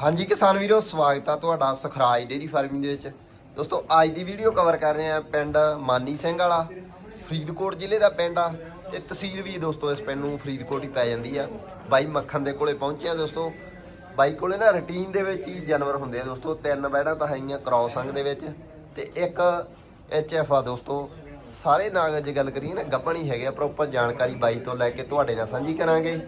ਹਾਂਜੀ ਕਿਸਾਨ ਵੀਰੋ, ਸਵਾਗਤ ਆ ਤੁਹਾਡਾ ਸੁਖਰਾਜ ਡੇਰੀ ਫਾਰਮਿੰਗ ਦੇ ਵਿੱਚ। ਦੋਸਤੋ, ਅੱਜ ਦੀ ਵੀਡੀਓ ਕਵਰ ਕਰ ਰਹੇ ਆ ਪਿੰਡ ਮਾਨੀ ਸਿੰਘ ਵਾਲਾ, ਫਰੀਦਕੋਟ ਜ਼ਿਲ੍ਹੇ ਦਾ ਪਿੰਡ ਆ। ਤੇ ਤਹਿਸੀਲ ਵੀ ਦੋਸਤੋ, ਇਸ ਪਿੰਡ ਨੂੰ ਫਰੀਦਕੋਟ ਹੀ ਪੈ ਜਾਂਦੀ ਆ। ਬਾਈ ਮੱਖਣ ਦੇ ਕੋਲੇ ਪਹੁੰਚੇ ਆ ਦੋਸਤੋ। ਬਾਈ ਕੋਲੇ ਨਾ ਰੁਟੀਨ ਦੇ ਵਿੱਚ ਹੀ ਜਾਨਵਰ ਹੁੰਦੇ ਆ ਦੋਸਤੋ। ਤਿੰਨ ਬੈੜਾਂ ਤਾਂ ਹੈਗੀਆਂ ਕ੍ਰਾਸ ਦੇ ਵਿੱਚ। ਤੇ ਇੱਕ ਐਫ ਆ ਦੋਸਤੋ। ਸਾਰੇ ਨਾਗ ਜੇ ਗੱਲ ਕਰੀਏ ਨਾ, ਗੱਪਣ ਹੀ ਹੈਗੇ ਆ। ਪ੍ਰੋਪਰ ਜਾਣਕਾਰੀ ਬਾਈ ਤੋਂ ਲੈ ਕੇ ਤੁਹਾਡੇ ਨਾਲ ਸਾਂਝੀ ਕਰਾਂਗੇ।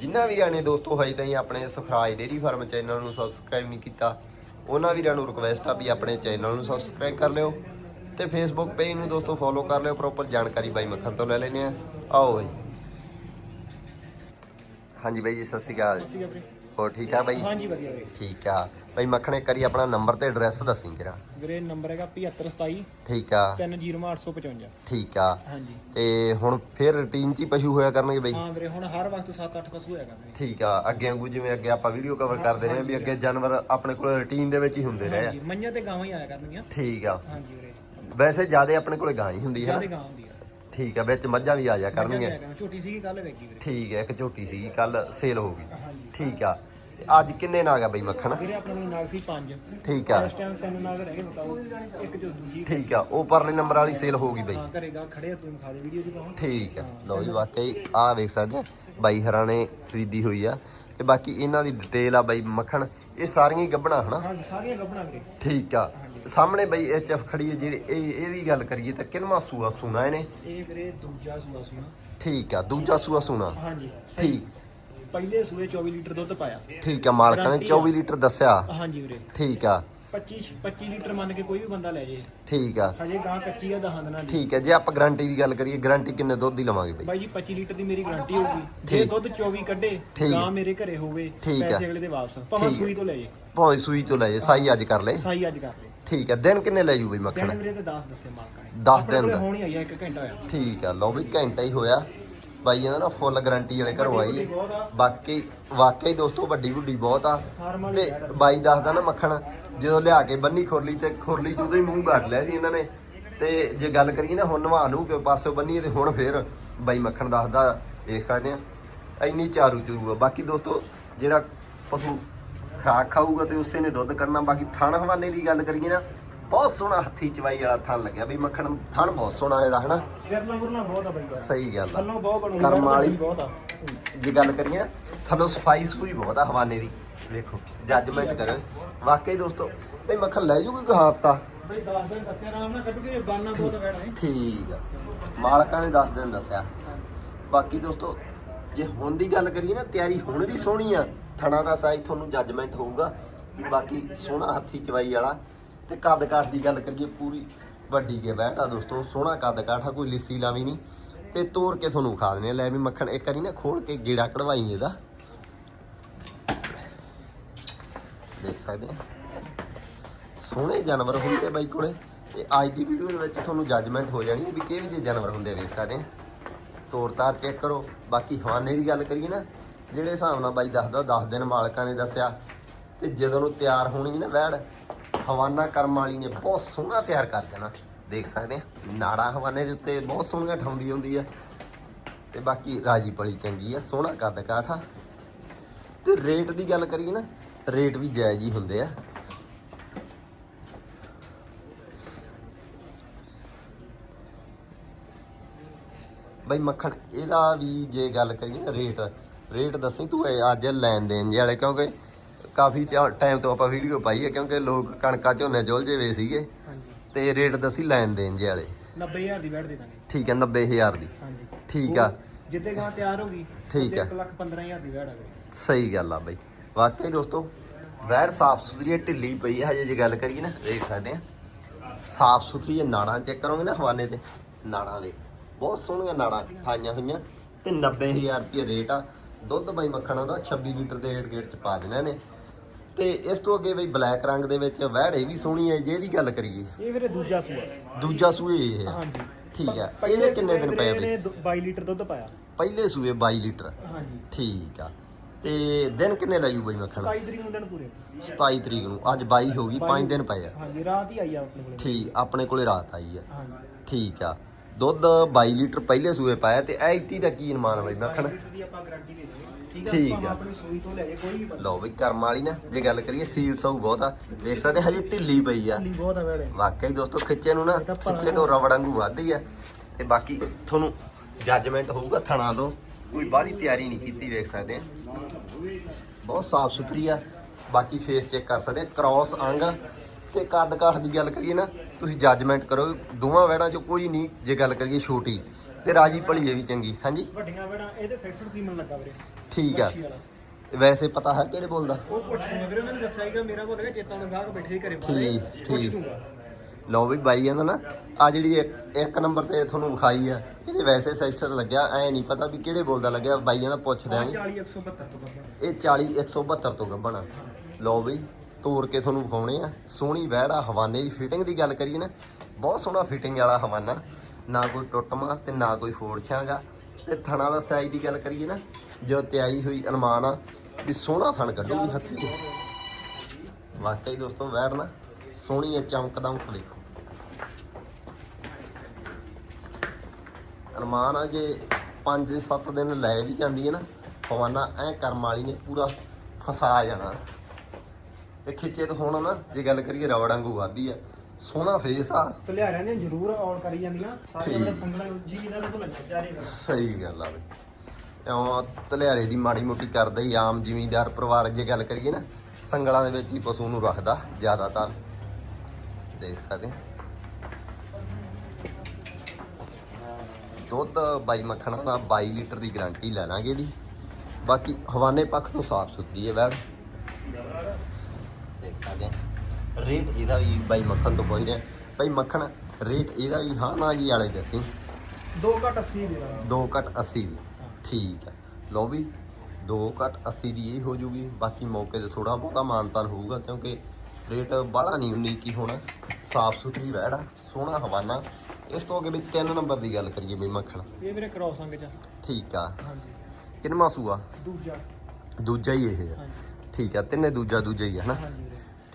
ਜਿਨ੍ਹਾਂ ਵੀਰਾਂ ਨੇ ਦੋਸਤੋ ਹਜੇ ਤਾਈਂ ਆਪਣੇ ਸੁਖਰਾਜ ਡੇਰੀ ਫਾਰਮ ਚੈਨਲ ਨੂੰ ਸਬਸਕ੍ਰਾਈਬ ਨਹੀਂ ਕੀਤਾ ਉਹਨਾਂ ਵੀਰਾਂ ਨੂੰ ਰਿਕਵੈਸਟ ਆ ਵੀ ਆਪਣੇ ਚੈਨਲ ਨੂੰ ਸਬਸਕ੍ਰਾਈਬ ਕਰ ਲਿਓ ਤੇ ਫੇਸਬੁੱਕ ਪੇਜ ਨੂੰ ਦੋਸਤੋ ਫੋਲੋ ਕਰ ਲਿਓ ਪ੍ਰੋਪਰ ਜਾਣਕਾਰੀ ਬਾਈ ਮੱਖਣ ਤੋਂ ਲੈ ਲੈਨੇ ਆ ਆਓ ਬਾਈ। ਹਾਂਜੀ ਬਾਈ ਜੀ ਸਤਿ ਸ਼੍ਰੀ ਅਕਾਲ। ਹੋਰ ਠੀਕ ਆ ਬਾਈ? ਹਾਂਜੀ ਵਧੀਆ ਵੀਰੇ। ਠੀਕ ਆ। ਬਾਈ ਮੱਖਣ ਇੱਕ ਵਾਰੀ ਆਪਣਾ ਨੰਬਰ ਤੇ ਐਡਰੈਸ ਦੱਸੀ ਜਰਾ। ਵੀਰੇ ਨੰਬਰ ਹੈਗਾ 7527 ਠੀਕ ਆ। 300855 ਠੀਕ ਆ। ਹਾਂਜੀ। ਤੇ ਹੁਣ ਫਿਰ ਰੁਟੀਨ ਚ ਹੀ ਪਸ਼ੂ ਹੋਇਆ ਕਰਨਗੇ ਬਾਈ? ਹਾਂ ਵੀਰੇ ਹੁਣ ਹਰ ਵਕਤ 7-8 ਪਸ਼ੂ ਹੈਗਾ ਵੀਰੇ। ਠੀਕ ਆ। ਅੱਗੇ ਵਾਂਗੂ ਜਿਵੇਂ ਅੱਗੇ ਆਪਾਂ ਵੀਡੀਓ ਕਵਰ ਕਰਦੇ ਰਹੇ ਆ ਵੀ ਅੱਗੇ ਜਾਨਵਰ ਆਪਣੇ ਕੋਲ ਰੁਟੀਨ ਦੇ ਵਿੱਚ ਹੀ ਹੁੰਦੇ ਰਹੇ ਆ। ਹਾਂਜੀ ਮਈਆਂ ਤੇ ਗਾਵਾਂ ਹੀ ਆਇਆ ਕਰਨਗੀਆਂ। ਠੀਕ ਆ। ਹਾਂਜੀ ਵੀਰੇ। ਵੈਸੇ ਜ਼ਿਆਦਾ ਆਪਣੇ ਕੋਲੇ ਗਾਂ ਹੀ ਹੁੰਦੀ ਹੈ ਜ਼ਿਆਦਾ ਨਾ ਗਾਂ ਹੁੰਦੀ ਆ। ਠੀਕ ਆ ਵਿੱਚ ਮੱਝਾਂ ਵੀ ਆ ਜਾ ਮੱਝਾਂ ਕਰਨਗੀਆਂ। ਝੋਟੀ ਸੀਗੀ ਕੱਲ ਵੇਗੀ ਵੀਰੇ। ਠੀਕ ਹੈ ਇੱਕ ਝੋਟੀ ਸੀ ਕੱਲ ਸੇਲ ਹੋ ਗਈ। ਠੀਕ ਆ। ਅੱਜ ਕਿੰਨੇ ਨਾਗ ਆ ਬਈ ਮੱਖਣ? ਵੀਰੇ ਆਪਣੇ ਕੋਲ ਨਾਗ ਸੀ 5 ਠੀਕ ਆ। ਇਸ ਟਾਈਮ ਤਿੰਨ ਨਾਗ ਰਹਿ ਗਏ ਬਤਾਓ। ਇੱਕ ਜੋ ਦੂਜੀ ਠੀਕ ਆ ਉਹ ਪਰਲੇ ਨੰਬਰ ਵਾਲੀ ਸੇਲ ਹੋ ਗਈ ਬਈ। ਹਾਂ ਘਰੇਗਾ ਖੜੇ ਆ ਤੁਸੀਂ ਖਾ ਦੇ ਵੀਡੀਓ ਦੀ ਪਾਉਂ ਠੀਕ ਆ ਲਓ ਜੀ ਵਾਕਈ ਆ ਵੇਖ ਸਕਦੇ ਆ ਬਾਈ ਹਰਾਂ ਨੇ ਖਰੀਦੀ ਹੋਈ ਆ। ਤੇ ਬਾਕੀ ਇਹਨਾਂ ਦੀ ਡਿਟੇਲ ਆ ਬਾਈ ਮੱਖਣ ਇਹ ਸਾਰੀਆਂ ਹੀ ਗੱਬਣਾ ਹਨਾ? ਹਾਂਜੀ ਸਾਰੀਆਂ ਗੱਭਣਾ ਵੀਰੇ। ਠੀਕ ਆ ਸਾਹਮਣੇ ਬਈ ਐਚਐਫ ਖੜੀ ਹੈ ਜਿਹੜੀ ਇਹ ਇਹਦੀ ਗੱਲ ਕਰੀਏ ਤਾਂ ਕਿੰਨਵਾ ਸੂਆ ਸੁਣਾ ਇਹਨੇ? ਇਹ ਵੀਰੇ ਦੂਜਾ ਸੂਆ ਸੀ ਨਾ ਠੀਕ ਆ ਦੂਜਾ ਸੂਆ ਸੁਣਾ। ਹਾਂਜੀ ਠੀਕ। ਪਹਿਲੇ ਸੂਏ 24 ਲੀਟਰ ਦੁੱਧ ਪਾਇਆ। ਠੀਕ ਆ ਮਾਲਕਾਂ ਨੇ ਗਾਰੰਟੀ ਆ। 24 ਲੀਟਰ ਦੱਸਿਆ। ਹਾਂਜੀ ਵੀਰੇ। ਠੀਕ ਆ। 25 25 ਲੀਟਰ ਮੰਨ ਕੇ ਕੋਈ ਵੀ ਬੰਦਾ ਲੈ ਜੇ। ਠੀਕ ਆ। ਹਜੇ ਗਾਂ ਕੱਚੀ ਆ ਦਹਾਂ ਦਿਨਾਂ ਦੀ। ਠੀਕ ਹੈ ਜੇ ਆਪਾਂ ਗਾਰੰਟੀ ਦੀ ਗੱਲ ਕਰੀਏ ਗਾਰੰਟੀ ਕਿੰਨੇ ਦੁੱਧ ਦੀ ਲਵਾਂਗੇ ਬਈ? ਬਾਈ ਜੀ 25 ਲੀਟਰ ਦੀ ਮੇਰੀ ਗਾਰੰਟੀ ਹੋਊਗੀ। ਜੇ ਠੀਕ। ਦੁੱਧ 24 ਕੱਢੇ ਠੀਕ। ਗਾਂ ਮੇਰੇ ਘਰੇ ਹੋਵੇ ਠੀਕ ਆ। ਪੈਸੇ ਅਗਲੇ ਦੇ ਵਾਪਸ। ਭਾਵੇਂ ਠੀਕ ਆ। ਸੂਈ ਤੋਂ ਲੈ ਜੇ। ਭਾਵੇਂ ਸੂਈ ਤੋਂ ਲੈ ਜੇ ਸਾਈ ਅੱਜ ਕਰ ਲੈ ਸਾਈ ਅੱਜ ਕਰ ਲੈ ਠੀਕ ਹੈ ਦਿਨ ਕਿੰਨੇ ਲੈ ਜੂ ਬਈ ਦਿਨ ਮੱਖਣ ਵੀਰੇ ਤੇ 10 ਦੱਸੇ ਮਾਲਕਾਂ ਨੇ। ਦਸ ਆਪਣੇ ਦਿਨ ਕੋਲੇ ਦਾ। ਹੋਣੀ ਆਈ ਆ 1 ਘੰਟਾ ਹੋਇਆ। ਠੀਕ ਆ ਲਓ ਵੀ ਘੰਟਾ ਹੀ ਹੋਇਆ। ਬਾਈ ਇਹਦਾ ਨਾ ਫੁੱਲ ਗਾਰੰਟੀ ਵਾਲੇ ਘਰੋਂ ਆਈ ਹੈ। ਬਾਕੀ ਵਾਕਈ ਦੋਸਤੋ ਵੱਡੀ ਵੱਡੀ ਬਹੁਤ ਆ। ਤੇ। ਬਾਈ ਦੱਸਦਾ ਨਾ ਮੱਖਣ ਜਦੋਂ ਲਿਆ ਕੇ ਬੰਨੀ ਖੁਰਲੀ ਤੇ ਖੁਰਲੀ ਚ ਉਦੋਂ ਹੀ ਮੂੰਹ ਘੱਟ ਲਿਆ ਸੀ ਇਹਨਾਂ ਨੇ। ਤੇ ਜੇ ਗੱਲ ਕਰੀਏ ਨਾ ਹੁਣ ਨਵਾ ਨੂੰ ਕਿ ਪਾਸੋਂ ਬੰਨੀ ਤੇ ਹੁਣ ਫੇਰ ਬਾਈ ਮੱਖਣ ਦੱਸਦਾ ਵੇਖ ਸਕਦੇ ਆ। ਇੰਨੀ ਚਾਰੂ ਚੂਰੂ ਆ। ਬਾਕੀ ਦੋਸਤੋ ਜਿਹੜਾ ਪਸ਼ੂ ਖਰਾਕ ਖਾਊਗਾ ਤੇ ਉਸੇ ਨੇ ਦੁੱਧ ਕੱਢਣਾ। ਬਾਕੀ ਥਣ ਹਵਾਨੇ ਦੀ ਗੱਲ ਕਰੀਏ ਨਾ ਬਹੁਤ ਸੋਹਣਾ ਹੱਥੀ ਚਵਾਈ ਵਾਲਾ ਥਣ ਲੱਗਿਆ ਬਈ ਮੱਖਣ ਥਣ ਬਹੁਤ ਸੋਹਣਾ ਇਹਦਾ ਹਨਾ? ਬਹੁਤ ਆ ਬਾਈ ਸਹੀ ਗੱਲ ਆ। ਥੱਲੋਂ ਬਹੁਤ ਬਣੂਗੀ ਕਰਮ ਵਾਲੀ। ਬਹੁਤ ਆ। ਜੇ ਗੱਲ ਕਰੀਏ ਥੱਲੋਂ ਸਫ਼ਾਈ ਸਫੂਈ ਬਹੁਤ ਆ ਹਵਾਨੇ ਦੀ। ਵੇਖੋ ਜੱਜਮੈਂਟ ਕਰੋ। ਵਾਕਈ ਦੋਸਤੋ ਬਈ ਮੱਖਣ ਲੈ ਜੂਗੀ ਕੋਈ ਹਫਤਾ ਬਈ 10 ਦਿਨ ਦੱਸਿਆ ਆਰਾਮ ਨਾਲ ਕੱਢ ਕੇ ਬਾਨਾ ਬਹੁਤ ਆ ਬੈਠਾ ਹੈ ਠੀਕ ਆ। ਮਾਲਕਾਂ ਨੇ 10 ਦਿਨ ਦੱਸਿਆ। ਬਾਕੀ ਦੋਸਤੋ ਜੇ ਹੁਣ ਦੀ ਗੱਲ ਕਰੀਏ ਨਾ ਤਿਆਰੀ ਹੁਣ ਵੀ ਸੋਹਣੀ ਆ। ਥਣਾ ਦਾ ਸਾਈਜ਼ ਤੁਹਾਨੂੰ ਜੱਜਮੈਂਟ ਹੋਊਗਾ। ਬਾਕੀ ਸੋਹਣਾ ਹੱਥੀ ਚਵਾਈ ਵਾਲਾ। ਤੇ ਕੱਦ ਕਾਠ ਦੀ ਗੱਲ ਕਰੀਏ ਪੂਰੀ ਵੱਡੀ ਕੇ ਬੈਠਾ ਦੋਸਤੋ, ਸੋਹਣਾ ਕੱਦ ਕਾਠ ਆ, ਕੋਈ ਲਿੱਸੀ ਲਾਵੀ ਨਹੀਂ। ਤੇ ਤੋੜ ਕੇ ਤੁਹਾਨੂੰ ਖਾ ਦਿੰਦੇ ਲੈ ਵੀ ਮੱਖਣ ਇੱਕ ਵਾਰੀ ਨਾ ਖੋਲ ਕੇ ਗੇੜਾ ਕਢਵਾਈ ਇਹਦਾ। ਦੇਖ ਸਕਦੇ ਸੋਹਣੇ ਜਾਨਵਰ ਹੁੰਦੇ ਬਾਈ ਕੋਲੇ। ਤੇ ਅੱਜ ਦੀ ਵੀਡੀਓ ਦੇ ਵਿੱਚ ਤੁਹਾਨੂੰ ਜੱਜਮੈਂਟ ਹੋ ਜਾਣੀ ਵੀ ਕਿਹੜੇ ਜਿਹੇ ਜਾਨਵਰ ਹੁੰਦੇ ਆ, ਵੇਖ ਸਕਦੇ ਤੋਰ ਤਾਰ ਚੈੱਕ ਕਰੋ। ਬਾਕੀ ਹਵਾਨੇ ਦੀ ਗੱਲ ਕਰੀਏ ਨਾ, ਜਿਹੜੇ ਹਿਸਾਬ ਨਾਲ ਬਾਈ ਦੱਸਦਾ 10 ਦਿਨ ਮਾਲਕਾਂ ਨੇ ਦੱਸਿਆ, ਤੇ ਜਦੋਂ ਨੂੰ ਤਿਆਰ ਹੋਣੀ ਨਾ ਵੈੜ ਹਵਾਨਾ ਕਰਮ ਵਾਲੀ ਨੇ ਬਹੁਤ ਸੋਹਣਾ ਤਿਆਰ ਕਰ ਦੇਣਾ। ਦੇਖ ਸਕਦੇ ਆ, ਨਾੜਾ ਹਵਾਨੇ ਦੇ ਉੱਤੇ ਬਹੁਤ ਸੋਹਣੀਆਂ ਠਾਉਂਦੀ ਹੁੰਦੀ ਆ। ਤੇ ਬਾਕੀ ਰਾਜੀ ਪਲੀ ਚੰਗੀ ਆ, ਸੋਹਣਾ ਕੱਦ ਕਾਠ ਆ। ਤੇ ਰੇਟ ਦੀ ਗੱਲ ਕਰੀਏ ਨਾ, ਰੇਟ ਵੀ ਜਾਇਜ਼ ਹੀ ਹੁੰਦੇ ਆ। ਬਈ ਮੱਖਣ, ਇਹਦਾ ਵੀ ਜੇ ਗੱਲ ਕਰੀਏ ਨਾ ਰੇਟ ਰੇਟ ਦੱਸੀ ਤੂੰ ਅੱਜ ਲੈਣ ਦੇਣ ਜੇ ਵਾਲੇ, ਕਿਉਂਕਿ ਕਾਫੀ ਟਾਈਮ ਤੋਂ ਆਪਾਂ ਵੀਡੀਓ ਪਾਈ ਹੈ ਕਿਉਂਕਿ ਲੋਕ ਕਣਕਾਂ ਝੋਨੇ ਜੁਲਝੇ ਵੇ ਸੀਗੇ ਤੇ ਰੇਟ ਦੱਸੀ ਲੈਣ ਦੇਣ ਜੇ ਵਾਲੇ। 90000 ਦੀ ਬੈਠ ਦੇ ਦਾਂਗੇ। ਠੀਕ ਹੈ 90000 ਦੀ। ਹਾਂਜੀ। ਠੀਕ ਆ। ਜਿੱਦੇ ਗਾਂ ਤਿਆਰ ਹੋ ਗਈ ਠੀਕ ਆ। 1 ਲੱਖ 15000 ਦੀ ਬੈਠ ਆ ਵੀਰੇ ਸਹੀ ਗੱਲ ਆ ਬਈ। ਵਾਕਈ ਦੋਸਤੋ ਵੈਰ ਸਾਫ਼ ਸੁਥਰੀ ਹੈ, ਢਿੱਲੀ ਪਈ ਹੈ ਹਜੇ ਜੇ ਗੱਲ ਕਰੀਏ ਨਾ ਦੇਖ ਸਕਦੇ ਆ ਸਾਫ਼ ਸੁਥਰੀ ਹੈ ਨਾੜਾਂ ਚੈੱਕ ਕਰੋਗੇ ਨਾ ਹਵਾਨੇ ਤੇ। ਨਾੜਾਂ ਵੇ ਬਹੁਤ ਸੋਹਣੀਆਂ ਨਾੜਾਂ ਠਾਈਆਂ ਹੋਈਆਂ ਤੇ 90000 ਰੁਪਏ ਰੇਟ ਆ। ਦੁੱਧ ਬਾਈ ਮੱਖਣਾ ਦਾ 26 ਲੀਟਰ ਦੇ ਰੇਟ ਗੇਟ ਚ ਪਾ ਦੇਣਾ ਨੇ। ਤੇ ਇਸ ਤੋਂ ਅੱਗੇ ਬਈ ਬਲੈਕ ਰੰਗ ਦੇ ਵਿੱਚ ਵਹਿੜ ਇਹ ਵੀ ਸੋਹਣੀ ਹੈ ਜੇ ਇਹਦੀ ਗੱਲ ਕਰੀਏ। ਇਹ ਵੀਰੇ ਦੂਜਾ ਸੂਆ। ਦੂਜਾ ਸੂਏ ਇਹ ਆ। ਹਾਂਜੀ। ਠੀਕ ਆ। ਪਹਿਲੇ ਇਹਦੇ ਕਿੰਨੇ ਦਿਨ ਵੀਰੇ ਪਏ ਬਈ ਇਹਨੇ ਦੁ- 22 ਲੀਟਰ ਦੁੱਧ ਪਾਇਆ। ਪਹਿਲੇ ਸੂਏ 22 ਲੀਟਰ। ਹਾਂਜੀ। ਠੀਕ ਆ। ਤੇ ਦਿਨ ਕਿੰਨੇ ਲਾਜੂ ਬਈ ਮੱਖਣਾ? 27 ਤਰੀਕ ਨੂੰ ਦਿਨ ਪੂਰੇ। 27 ਤਰੀਕ ਨੂੰ। ਅੱਜ 22 ਹੋ ਗਈ 5 ਦਿਨ ਪਏ ਆ। ਹਾਂਜੀ ਰਾਤ ਹੀ ਆਈ ਆ ਆਪਣੇ ਕੋਲੇ। ਠੀਕ ਆਪਣੇ ਕੋਲੇ ਰਾਤ ਆਈ ਆ। ਹਾਂਜੀ। ਠੀਕ ਆ। ਦੁੱਧ 22 ਲੀਟਰ ਪਹਿਲੇ ਸੂਏ ਪਾਇਆ ਤੇ ਐਤੀ ਦਾ ਕੀ ਅਨੁਮਾਨ ਬਈ ਮੱਖਣ? 22 ਲੀਟਰ ਦੀ ਆਪਾਂ ਗਾਰੰਟੀ ਦੇ ਦਾਂਗੇ। ਠੀਕ ਆ? ਠੀਕ ਭਾਵੇਂ ਆ। ਆਪਣੀ ਸੂਈ ਤੋਂ ਲੈ ਜੇ ਕੋਈ ਵੀ ਬੰਦਾ ਲਓ ਵੀ ਕਰਮ ਵਾਲੀ ਨਾ ਜੇ ਗੱਲ ਕਰੀਏ ਸੀਲ ਸੌ ਬਹੁਤ ਆ। ਵੇਖ ਸਕਦੇ ਹਜੇ ਢਿੱਲੀ ਪਈ ਆ। ਢਿੱਲੀ ਬਹੁਤ ਆ ਵੇਲੇ ਵਾਕਈ ਦੋਸਤੋ ਖਿੱਚੇ ਨੂੰ ਨਾ ਖਿੱਚੇ ਤੋਂ ਰਬੜ ਵਾਂਗੂ ਵੱਧਦੀ ਆ। ਤੇ ਬਾਕੀ ਤੁਹਾਨੂੰ ਜੱਜਮੈਂਟ ਹੋਊਗਾ ਥਣਾ ਤੋਂ। ਕੋਈ ਬਾਹਲੀ ਤਿਆਰੀ ਨਹੀਂ ਕੀਤੀ ਵੇਖ ਸਕਦੇ ਆ। ਬਹੁਤ ਸਾਫ਼ ਸੁਥਰੀ ਆ। ਬਾਕੀ ਫੇਸ ਚੈੱਕ ਕਰ ਸਕਦੇ ਆ ਕ੍ਰਾਸ ਅੰਗ। ਤੇ ਕੱਦ ਕਾਠ ਦੀ ਗੱਲ ਕਰੀਏ ਨਾ ਤੁਸੀਂ ਜੱਜਮੈਂਟ ਕਰੋ ਦੋਵਾਂ ਵੈੜਾਂ ਚੋਂ ਕੋਈ ਨਹੀਂ ਜੇ ਗੱਲ ਕਰੀਏ ਛੋਟੀ। ਤੇ ਰਾਜੀ ਭਲੀ ਇਹ ਵੀ ਚੰਗੀ ਹਾਂਜੀ? ਵੱਡੀਆਂ ਵੇੜਾਂ ਇਹਦੇ 66 ਸੀਮਨ ਲੱਗਾ ਵੀਰੇ। ਠੀਕ ਆ। ਵੈਸੇ ਪਤਾ ਹੈ ਕਿਹੜੇ ਬੋਲਦਾ? ਉਹ ਪੁੱਛ ਲੂੰਗਾ ਵੀਰੇ ਉਹਨਾਂ ਨੇ ਦੱਸਿਆ ਸੀਗਾ ਮੇਰਾ ਬੋਲ ਰਿਹਾ ਚੇਤਾ ਨੂੰ ਗਾਹਕ ਬੈਠੇ ਘਰੇ ਠੀਕ, ਪੁੱਛ ਠੀਕ। ਲੂੰਗਾ। ਲਓ ਵੀ ਬਾਈ ਕਹਿੰਦਾ ਨਾ ਆ ਜਿਹੜੀ ਇੱਕ ਇੱਕ ਨੰਬਰ ਤੇ ਤੁਹਾਨੂੰ ਵਿਖਾਈ ਆ ਇਹਦੇ ਵੈਸੇ ਸੈਕਸ਼ਨ ਲੱਗਿਆ ਐ ਨਹੀਂ ਪਤਾ ਵੀ ਕਿਹੜੇ ਬੋਲਦਾ ਲੱਗਿਆ ਬਾਈਆਂ ਦਾ ਪੁੱਛ ਦਿਆਂਗੇ 40 172 ਤੋਂ ਬੰਦਾ ਇਹ 40 172 ਤੋਂ ਗੱਬਣਾ ਲਓ ਬਈ ਤੋੜ ਕੇ ਤੁਹਾਨੂੰ ਵਿਖਾਉਣੇ ਆ। ਸੋਹਣੀ ਵਹਿੜਾ ਹਵਾਨੇ ਦੀ ਫਿਟਿੰਗ ਦੀ ਗੱਲ ਕਰੀਏ ਨਾ ਬਹੁਤ ਸੋਹਣਾ ਫਿਟਿੰਗ ਵਾਲਾ ਹਵਾਨਾ। ਨਾ ਕੋਈ ਟੁੱਟਮਾ ਤੇ ਨਾ ਕੋਈ ਫੋੜ ਛਾਂਗਾ। ਤੇ ਥਣਾ ਦਾ ਸਾਈਜ਼ ਦੀ ਗੱਲ ਕਰੀਏ ਨਾ ਜੋ ਤਿਆਰੀ ਹੋਈ ਅਨੁਮਾਨ ਆ, ਵੀ ਸੋਹਣਾ ਥਣ ਕੱਢੂਗੀ ਹੱਥੀ 'ਚ। ਵਾਕਈ ਦੋਸਤੋ ਵਹਿੜ ਨਾ, ਸੋਹਣੀ ਹੈ ਚਮਕਦਾ ਉਹ ਦੇਖੋ ਅਰਮਾਨ ਆ ਜੇ 5-7 ਦਿਨ ਲੈ ਵੀ ਜਾਂਦੀ ਹੈ ਨਾ, ਪਵਾਨਾ ਐ ਕਰਮ ਵਾਲੀ ਨੇ ਪੂਰਾ ਫਸਾ ਜਾਣਾ। ਤੇ ਖਿੱਚੇ ਤੋਂ ਹੁਣ ਨਾ, ਜੇ ਗੱਲ ਕਰੀਏ ਰਵੜ ਵਾਂਗੂ ਵਾਦੀ ਆ। ਸੋਹਣਾ ਫੇਸ ਆ। ਤਲਿਆਰਿਆਂ ਨੇ ਜ਼ਰੂਰ ਆਨ ਕਰੀ ਜਾਂਦੀਆਂ। ਸਾਰੇ ਠੀਕ। ਸੰਗਣਾ ਜੀ ਇਹਨਾਂ ਤੋਂ ਲੱਗਿਆ ਚਾਰੇ ਦਾ ਸਹੀ ਗੱਲ ਆ ਬਈ। ਇਉਂ ਤਲਿਆਰੇ ਦੀ ਮਾੜੀ ਮੋਟੀ ਕਰਦਾ ਹੀ ਆਮ ਜ਼ਿਮੀਂਦਾਰ ਪਰਿਵਾਰ ਜੇ ਗੱਲ ਕਰੀਏ ਨਾ ਸੰਗਲਾਂ ਦੇ ਵਿੱਚ ਹੀ ਪਸ਼ੂ ਨੂੰ ਰੱਖਦਾ ਜ਼ਿਆਦਾਤਰ। ਦੇਖ ਸਕਦੇ ਹਾਂ। ਦੁੱਧ ਬਾਈ ਮੱਖਣਾ ਦਾ 22 ਲੀਟਰ ਦੀ ਗਾਰੰਟੀ ਲੈ ਲਾਂਗੇ ਦੀ ਬਾਕੀ ਹਵਾਨੇ ਪੱਖ ਤੋਂ ਸਾਫ਼ ਸੁਥਰੀ ਹੈ ਵੈੜ। ਦੇਖ ਸਕਦੇ ਹਾਂ। ਰੇਟ ਇਹਦਾ ਵੀ ਬਾਈ ਮੱਖਣ ਤੋਂ ਪੁੱਛ ਰਿਹਾ ਬਾਈ ਮੱਖਣ ਰੇਟ ਇਹਦਾ ਵੀ ਹਾਂ ਨਾ ਜੀ ਵਾਲੇ ਦੱਸੀ। 2 ਘਟ 80 ਦੇ ਦਾਂਗਾ 2 ਘਟ 80 ਦੀ। ਠੀਕ ਹੈ ਲਓ ਵੀ 2 ਘਟ 80 ਦੀ ਇਹ ਹੋ ਜੂਗੀ। ਬਾਕੀ ਮੌਕੇ ਤੇ ਥੋੜਾ ਬਹੁਤਾ ਮਾਨਤਾਨ ਹੋਊਗਾ ਕਿਉਂਕਿ ਰੇਟ ਬਾਹਲਾ ਨਹੀਂ ਉਨੀ ਕੀ ਹੋਣਾ। ਸਾਫ਼ ਸੁਥਰੀ ਵਹਿੜ ਆ ਸੋਹਣਾ ਹਵਾਨਾ। ਇਸ ਤੋਂ ਅੱਗੇ ਵੀ 3 ਨੰਬਰ ਦੀ ਗੱਲ ਕਰੀਏ ਵੀ ਮੱਖਣ। ਇਹ ਵੀਰੇ ਕ੍ਰੋਸ ਅੰਗ ਚ ਠੀਕ ਆ। ਹਾਂਜੀ। ਕਿੰਨਵਾਂ ਸੂਆ? ਦੂਜਾ। ਦੂਜਾ ਹੀ ਇਹ ਹਾਂਜੀ। ਠੀਕ ਆ ਤਿੰਨੇ ਦੂਜਾ ਦੂਜਾ ਹੀ ਆ ਹਨਾ? ਹਾਂਜੀ।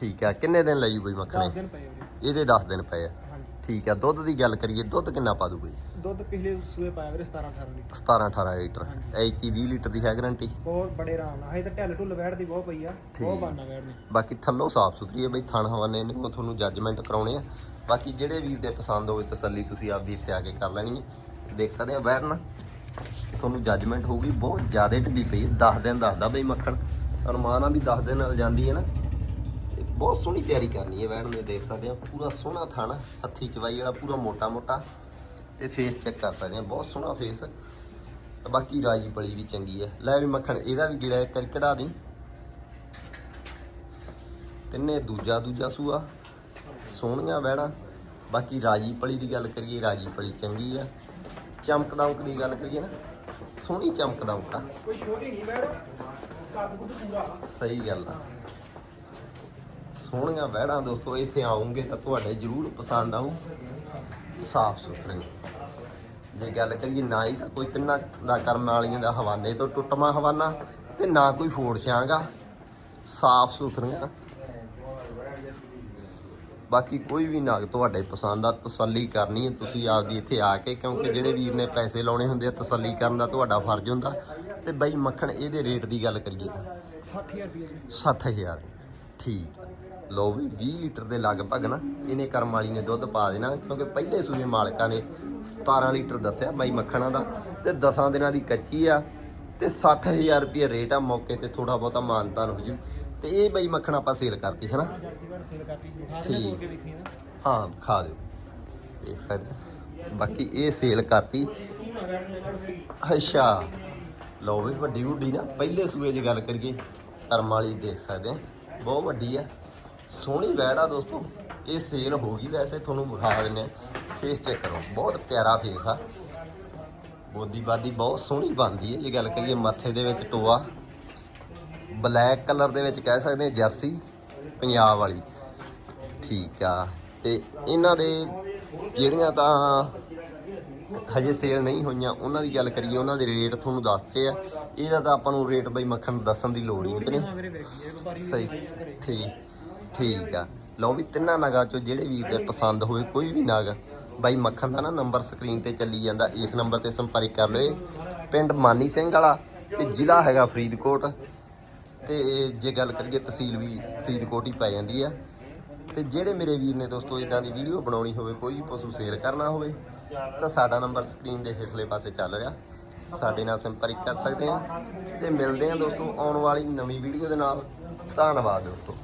ਠੀਕ ਆ। ਕਿੰਨੇ ਦਿਨ ਲਈ ਬਈ 10 ਮੱਖਣੇ ਦਿਨ ਪਏ ਵੀਰੇ ਇਹਦੇ 10 ਦਿਨ ਪਏ ਆ। ਹਾਂਜੀ। ਠੀਕ ਆ ਦੁੱਧ ਦੀ ਗੱਲ ਕਰੀਏ ਦੁੱਧ ਕਿੰਨਾ ਪਾ ਦੂ ਬਈ? ਦੁੱਧ ਪਿਛਲੇ ਸੂਏ ਪਾਇਆ ਵੀਰੇ 17 18 ਲੀਟਰ। 17 18 ਲੀਟਰ। ਐਤੀ 20 ਲੀਟਰ ਦੀ ਹੈ ਗਾਰੰਟੀ ਬਹੁਤ ਬੜੇ ਆਰਾਮ ਨਾਲ। ਹਜੇ ਤਾਂ ਢਿੱਲ ਢੁੱਲ ਵੈੜ ਦੀ ਬਹੁਤ ਪਈ ਆ। ਬਹੁਤ। ਬਾਨਾ ਵੈੜ ਨੇ ਬਾਕੀ ਥੱਲੋਂ ਸਾਫ਼ ਸੁਥਰੀ ਹੈ ਬਈ ਥਣ ਹਵਾਨੇ ਨੇ ਉਹ ਤੁਹਾਨੂੰ ਜੱਜਮੈਂਟ ਕਰਾਉਣੇ ਆ। ਬਾਕੀ ਜਿਹੜੇ ਵੀਰ ਦੇ ਪਸੰਦ ਹੋਵੇ ਤਸੱਲੀ ਤੁਸੀਂ ਆਪਦੀ ਇੱਥੇ ਆ ਕੇ ਕਰ ਲੈਣੀ ਹੈ ਦੇਖ ਸਕਦੇ ਆ ਬੈਠ ਨਾ ਤੁਹਾਨੂੰ ਜੱਜਮੈਂਟ ਹੋਊਗੀ ਬਹੁਤ ਜ਼ਿਆਦਾ ਢਿੱਲੀ ਪਈ ਹੈ 10 ਦਿਨ ਦੱਸਦਾ ਬਈ ਮੱਖਣ। ਅਰਮਾਨ ਆ ਵੀ 10 ਦਿਨ ਨਾਲ ਜਾਂਦੀ ਹੈ ਨਾ। ਬਹੁਤ ਸੋਹਣੀ ਤਿਆਰੀ ਕਰਨੀ ਹੈ ਬੈਠ ਨੇ ਦੇਖ ਸਕਦੇ ਆ ਪੂਰਾ ਸੋਹਣਾ ਥਣ, ਹੱਥੀ ਚਵਾਈ ਵਾਲਾ, ਪੂਰਾ ਮੋਟਾ ਮੋਟਾ ਤੇ ਫੇਸ ਚੈੱਕ ਕਰ ਸਕਦੇ ਆ ਬਹੁਤ ਸੋਹਣਾ ਫੇਸ ਤੇ ਬਾਕੀ ਰਾਜੀ ਪਲੀ ਵੀ ਚੰਗੀ ਹੈ। ਲੈ ਵੀ ਮੱਖਣ, ਇਹਦਾ ਵੀ ਗਿੜਾ ਇੱਕ ਵਾਰੀ ਕਢਾ ਦੀ ਤਿੰਨੇ ਦੂਜਾ ਦੂਜਾ ਸੂਆ। ਸੋਹਣੀਆਂ ਵਹਿਣਾ ਬਾਕੀ ਰਾਜੀ ਪਲੀ ਦੀ ਗੱਲ ਕਰੀਏ, ਰਾਜੀ ਪਲੀ ਚੰਗੀ ਆ ਚਮਕ ਦੀ ਗੱਲ ਕਰੀਏ ਨਾ, ਸੋਹਣੀ ਚਮਕ ਦਮਕ ਆ। ਕੋਈ ਛੋਟੀ ਨਹੀਂ ਵੈੜ ਸਹੀ ਗੱਲ ਆ। ਸੋਹਣੀਆਂ ਵਹਿੜਾਂ ਦੋਸਤੋ ਇੱਥੇ ਆਉਂਗੇ ਤਾਂ ਤੁਹਾਡੇ ਜ਼ਰੂਰ ਪਸੰਦ ਆਊ। ਸਾਫ਼ ਸੁਥਰੀ ਜੇ ਗੱਲ ਕਰੀਏ ਨਾ ਹੀ ਕੋਈ ਤਿੰਨਾਂ ਦਾ ਕਰਮ ਵਾਲੀਆਂ ਦਾ ਹਵਾਨੇ ਤੋਂ ਟੁੱਟਮਾ ਹਵਾਨਾ ਤੇ ਨਾ ਕੋਈ ਫੋੜ ਛਾਂਗਾ। ਸਾਫ਼ ਸੁਥਰੀਆਂ। ਬਾਕੀ ਕੋਈ ਵੀ ਨਾਗ ਤੁਹਾਡੇ ਪਸੰਦ ਆ ਤਸੱਲੀ ਕਰਨੀ ਹੈ ਤੁਸੀਂ ਆਪਦੀ ਇੱਥੇ ਆ ਕੇ ਕਿਉਂਕਿ ਜਿਹੜੇ ਵੀਰ ਨੇ ਪੈਸੇ ਲਾਉਣੇ ਹੁੰਦੇ ਆ ਤਸੱਲੀ ਕਰਨ ਦਾ ਤੁਹਾਡਾ ਫਰਜ਼ ਹੁੰਦਾ। ਤੇ ਬਈ ਮੱਖਣ ਇਹਦੇ ਰੇਟ ਦੀ ਗੱਲ ਕਰੀਏ ਤਾਂ 60000 ਰੁਪਏ ਦੀ 60000 ਠੀਕ ਹੈ। ਲਓ ਵੀ 20 ਲੀਟਰ ਦੇ ਲਗਭਗ ਨਾ ਇਹਨੇ ਕਰਮ ਵਾਲੀ ਨੇ ਦੁੱਧ ਪਾ ਦੇਣਾ, ਕਿਉਂਕਿ ਪਹਿਲੇ ਸੂਏ ਮਾਲਕਾਂ ਨੇ 17 ਲੀਟਰ ਦੱਸਿਆ ਬਾਈ ਮੱਖਣਾ ਦਾ, ਤੇ 10 ਦਿਨਾਂ ਦੀ ਕੱਚੀ ਆ, ਤੇ 60000 ਰੁਪਏ ਰੇਟ ਆ ਮੌਕੇ ਤੇ ਥੋੜਾ ਬਹੁਤਾ ਮਾਨਤਾਨ ਹੋ ਜੂ ਤੇ ਇਹ ਬਾਈ ਮੱਖਣ ਆਪਾਂ ਸੇਲ ਕਰਤੀ ਹੈ ਨਾ ਠੀਕ। ਹਾਂ, ਖਾ ਦਿਓ। ਦੇਖ ਸਕਦੇ ਹੋ। ਬਾਕੀ ਇਹ ਸੇਲ ਕਰਤੀ। ਅੱਛਾ। ਲਓ ਵੀ ਵੱਡੀ ਵੱਡੀ ਨਾ, ਪਹਿਲੇ ਸੂਏ ਦੀ ਗੱਲ ਕਰੀਏ, ਕਰਮ ਵਾਲੀ ਦੇਖ ਸਕਦੇ ਆ ਬਹੁਤ ਵੱਡੀ ਆ। ਸੋਹਣੀ ਵੈੜ ਆ ਦੋਸਤੋ। ਇਹ ਸੇਲ ਹੋ ਗਈ ਵੈਸੇ, ਤੁਹਾਨੂੰ ਵਿਖਾ ਦਿੰਨੇ ਆ ਫੇਸ ਚੈੱਕ ਕਰੋ। ਬਹੁਤ ਪਿਆਰਾ ਫੇਸ ਆ। ਬੋਦੀ ਬਾਦੀ ਬਹੁਤ ਸੋਹਣੀ ਬਣਦੀ ਹੈ। ਜੇ ਗੱਲ ਕਰੀਏ ਮੱਥੇ ਦੇ ਵਿੱਚ ਟੋਆ ਬਲੈਕ ਕਲਰ ਦੇ ਵਿੱਚ ਕਹਿ ਸਕਦੇ ਆ ਜਰਸੀ, ਪੰਜਾਬ ਵਾਲੀ। ਠੀਕ ਆ। ਤੇ ਇਹਨਾਂ ਦੇ ਜਿਹੜੀਆਂ ਤਾਂ ਹਜੇ ਸੇਲ ਨਹੀਂ ਹੋਈਆਂ, ਉਹਨਾਂ ਦੀ ਗੱਲ ਕਰੀਏ, ਉਹਨਾਂ ਦੇ ਰੇਟ ਤੁਹਾਨੂੰ ਦੱਸਦੇ ਆ। ਇਹਦਾ ਤਾਂ ਆਪਾਂ ਨੂੰ ਰੇਟ ਬਈ ਮੱਖਣ ਦੱਸਣ ਦੀ ਲੋੜ ਹੀ ਨਹੀਂ। ਸਹੀ। ਠੀਕ। ਠੀਕ ਆ। ਲਓ ਵੀ ਤਿੰਨਾਂ ਨਗਾਂ ਚੋਂ ਜਿਹੜੇ ਵੀਰ ਦੇ ਪਸੰਦ ਹੋਏ, ਕੋਈ ਵੀ ਨਗ, ਬਾਈ ਮੱਖਣ ਦਾ ਨਾ ਨੰਬਰ ਸਕਰੀਨ ਤੇ ਚੱਲੀ ਜਾਂਦਾ। ਇਸ ਨੰਬਰ ਤੇ ਸੰਪਰਕ ਕਰ ਲਓ। ਪਿੰਡ ਮਾਨੀ ਸਿੰਘ ਵਾਲਾ ਤੇ ਜ਼ਿਲ੍ਹਾ ਹੈਗਾ ਫਰੀਦਕੋਟ। ਤੇ ਜੇ ਗੱਲ ਕਰੀਏ ਤਹਿਸੀਲ ਵੀ ਫਰੀਦਕੋਟ ਹੀ ਪੈ ਜਾਂਦੀ ਆ। ਤੇ ਜਿਹੜੇ ਮੇਰੇ ਵੀਰ ਨੇ ਦੋਸਤੋ ਇਦਾਂ ਦੀ ਵੀਡੀਓ ਬਣਾਉਣੀ ਹੋਵੇ, ਕੋਈ ਪਸ਼ੂ ਸੇਲ ਕਰਨਾ ਹੋਵੇ, ਤਾਂ ਸਾਡਾ ਨੰਬਰ ਸਕਰੀਨ ਦੇ ਹੇਠਲੇ ਪਾਸੇ ਚੱਲ ਰਿਹਾ। ਸਾਡੇ ਨਾਲ ਸੰਪਰਕ ਕਰ ਸਕਦੇ ਆ। ਤੇ ਮਿਲਦੇ ਆ ਦੋਸਤੋ, ਆਉਣ ਵਾਲੀ ਨਵੀਂ ਵੀਡੀਓ ਦੇ ਨਾਲ। ਧੰਨਵਾਦ ਦੋਸਤੋ।